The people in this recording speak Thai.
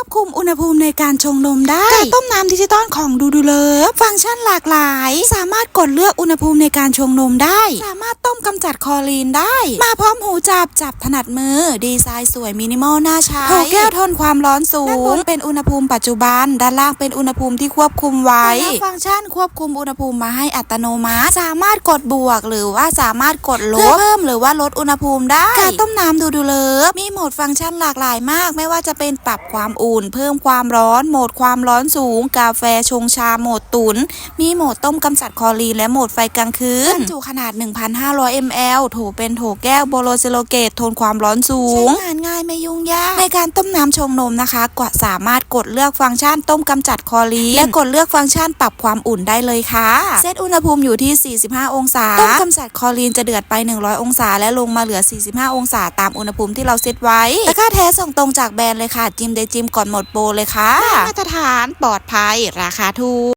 ควบคุมอุณหภูมิในการชงนมได้การต้มน้ำดิจิตอลของดูดูเลิฟฟังก์ชันหลากหลาย สามารถกดเลือกอุณหภูมิในการชงนมได้ สามารถต้มกำจัดคลอรีนได้ มาพร้อมหูจับจับถนัดมือ ดีไซน์สวยมินิมอลน่าใช้โถแก้วทนความร้อนสูงด้านบนเป็นอุณหภูมิปัจจุบัน ด้านล่างเป็นอุณหภูมิที่ควบคุมไว้ฟังก์ชันควบคุมอุณหภูมิมาให้อัตโนมัติ สามารถกดบวกหรือว่าสามารถกดลบเพิ่มหรือว่าลดอุณหภูมิได้ การต้มน้ำดูดูเลิฟมีโหมดฟังก์ชันหลากหลายมาก ไม่ว่าจะเป็นปรับความอุ่นเพิ่มความร้อน โหมดความร้อนสูง กาแฟชงชาโหมดตุน มีโหมดต้มกำจัดคลอรีนและโหมดไฟกลางคืนบรรจุขนาด 1,500 ml โถเป็นโถแก้วโบโลซิโลเกตทนความร้อนสูงใช้งานง่ายไม่ยุ่งยาก ในการต้มน้ำชงนมนะคะก็สามารถกดเลือกฟังก์ชันต้มกำจัดคลอรีนและกดเลือกฟังก์ชันปรับความอุ่นได้เลยค่ะเซตอุณหภูมิอยู่ที่ 45 องศาต้มกำจัดคลอรีนจะเดือดไป 100 องศา และลงมาเหลือ 45 องศา ตามอุณหภูมิที่เราเซตไว้ตะกร้าแท้ส่งตรงจากแบรนด์เลยค่ะ จิ้มได้จิ้มก่อนหมดโปรเลยค่ะมาตรฐานปลอดภัยราคาถูก